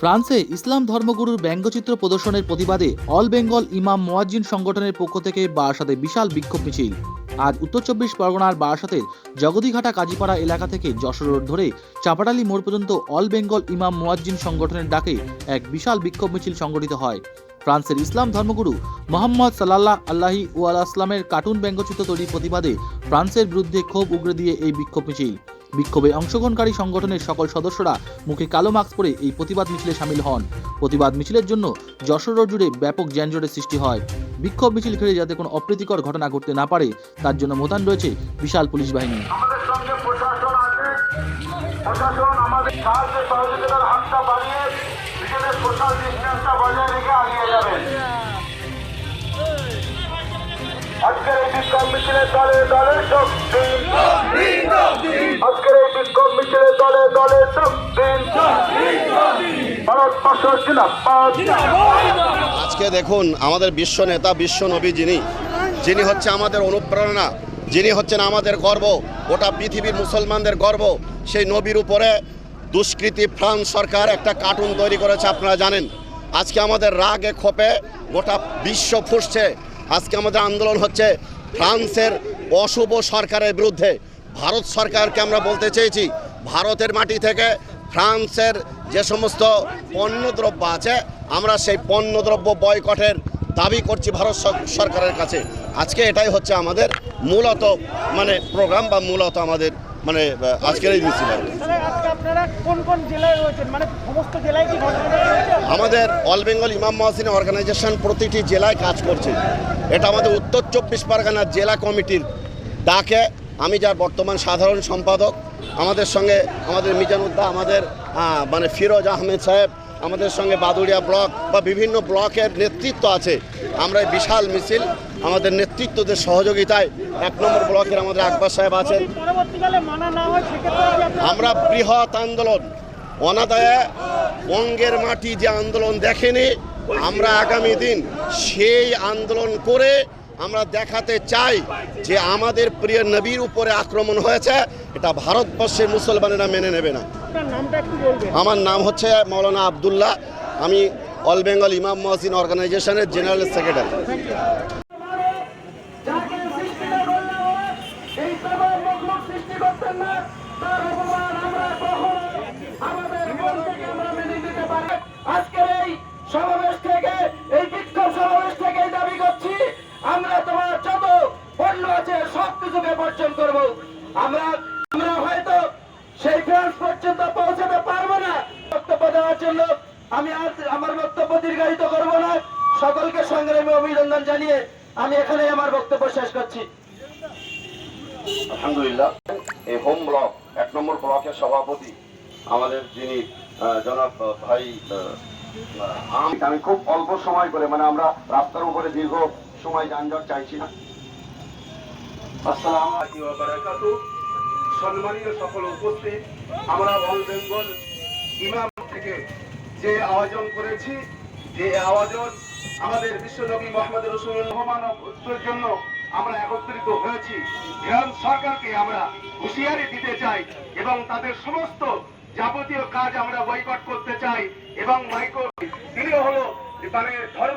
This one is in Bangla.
ফ্রান্সে ইসলাম ধর্মগুরুর ব্যঙ্গচিত্র প্রদর্শনের প্রতিবাদে অল বেঙ্গল ইমাম মোয়াজ্জিন সংগঠনের পক্ষ থেকে বারাসাতে বিশাল বিক্ষোভ মিছিল। আজ উত্তর চব্বিশ পরগনার বারাসাতের জগদীঘাটা কাজীপাড়া এলাকা থেকে যশোর রোড ধরে চাপাটালি মোড় পর্যন্ত অল বেঙ্গল ইমাম মোয়াজ্জিন সংগঠনের ডাকে এক বিশাল বিক্ষোভ মিছিল সংগঠিত হয়। ফ্রান্সের ইসলাম ধর্মগুরু মোহাম্মদ সাল্লাল্লাহ আল্লাহি ও আসলামের কার্টুন ব্যঙ্গচিত্র তৈরির প্রতিবাদে ফ্রান্সের বিরুদ্ধে ক্ষোভ উগরে দিয়ে এই বিক্ষোভ মিছিল। বিক্ষোভে অংশগ্রহণকারী সংগঠনের সকল সদস্যরা মুখে কালো মাস্ক পরে এই প্রতিবাদ মিছিলে সামিল হন। প্রতিবাদ মিছিলের জন্য যশোর জুড়ে ব্যাপক যানজটের সৃষ্টি হয়। বিক্ষোভ মিছিল ঘিরে যাতে কোনো অপ্রীতিকর ঘটনা ঘটতে না পারে, তার জন্য মোতায়েন রয়েছে বিশাল পুলিশ বাহিনী। প্রশাসন আমাদের সহযোগিতার হাতটা বাড়িয়ে সোশ্যাল ডিস্টেন্সটা বজায় রেখে আগিয়ে যাবেন আজকের এই বিক্ষোভ মিছিলে দলে দলে শক্তি আজকের এই বিক্ষোভ মিছিলে দলে দলে শক্তি আজকে দেখুন, আমাদের বিশ্ব নেতা, বিশ্ব নবী যিনি যিনি হচ্ছে আমাদের অনুপ্রেরণা, যিনি হচ্ছেন আমাদের গর্ব, গোটা পৃথিবীর মুসলমানদের গর্ব, সেই নবীর উপরে দুষ্কৃতি ফ্রান্স সরকার একটা কার্টুন তৈরি করেছে, আপনারা জানেন। আজকে আমাদের রাগে ক্ষোভে গোটা বিশ্ব ফুসছে। আজকে আমাদের আন্দোলন হচ্ছে ফ্রান্সের অশুভ সরকারের বিরুদ্ধে। ভারত সরকারকে আমরা বলতে চেয়েছি, ভারতের মাটি থেকে ফ্রান্সের যে সমস্ত পণ্যদ্রব্য আছে, আমরা সেই পণ্যদ্রব্য বয়কটের দাবি করছি ভারত সরকারের কাছে। আজকে এটাই হচ্ছে আমাদের মূলত মানে প্রোগ্রাম বা মূলত আমাদের মানে আজকের এই মিছিল আমাদের অল বেঙ্গল ইমাম মহাসিন অর্গানাইজেশন প্রতিটি জেলায় কাজ করছে। এটা আমাদের উত্তর চব্বিশ পরগনার জেলা কমিটির ডাকে। আমি যার বর্তমান সাধারণ সম্পাদক। আমাদের সঙ্গে আমাদের মিজানুদ্দা আমাদের মানে ফিরোজ আহমেদ সাহেব আমাদের সঙ্গে বাদুড়িয়া ব্লক বা বিভিন্ন ব্লকের নেতৃত্ব আছে। আমরা বিশাল মিছিল, আমাদের নেতৃত্বদের সহযোগিতায় এক নম্বর ব্লকের আমাদের আকবর সাহেব আছেন। আমরা বৃহৎ আন্দোলন, অনাদায়ে অঙ্গের মাটি যে আন্দোলন দেখেনি, আমরা আগামী দিন সেই আন্দোলন করে আমরা দেখাতে চাই যে আমাদের প্রিয় নবীর উপরে আক্রমণ হয়েছে, এটা ভারতবর্ষের মুসলমানেরা মেনে নেবে না। আপনার নামটা একটু বলবেন। আমার নাম হচ্ছে মৌলানা আবদুল্লাহ। আমি অল বেঙ্গল ইমাম মহসিন অর্গানাইজেশনের জেনারেল সেক্রেটারি। আমরা কখনো আমাদের থেকে আমরা নিতে পারি আজকের এই সমাবেশ থেকে এই বিক্ষোভ সমাবেশ থেকে দাবি করছি আমরা তোমার যত পণ্য আছে সব কিছুকে বর্জন করব। আমরা আমরা হয়তো ফ্রান্স পর্যন্ত পৌঁছাতে পারব না। বক্তব্য দেওয়ার জন্য আমি আজ আমার বক্তব্য দীর্ঘায়িত করব না। সকলকে সংগ্রামী অভিনন্দন জানিয়ে আমি এখানে আমার বক্তব্য শেষ করছি। আলহামদুলিল্লাহ, এই হোম ব্লক, এক নম্বর ব্লকের সভাপতি আমাদের যিনি জনাব ভাই আম- খুব অল্প সময় করে মানে আমরা রাস্তার উপরে দীর্ঘ সময় যানজট চাইছি না। আসসালামু সম্মানীয় সকল উপস্থিত, আমরা অল বেঙ্গল ইমাম থেকে যে আয়োজন করেছি, যে আয়োজন আমাদের বিশ্বনবী মোহাম্মদ রসুল্লাহ মানবের জন্য আমরা একত্রিত হয়েছি। ইরান সরকারকে আমরা হুঁশিয়ারি দিতে চাই এবং তাদের সমস্ত যাবতীয় কাজ আমরা বয়কট করতে চাই এবং তিনি হলো মানে ধর্মের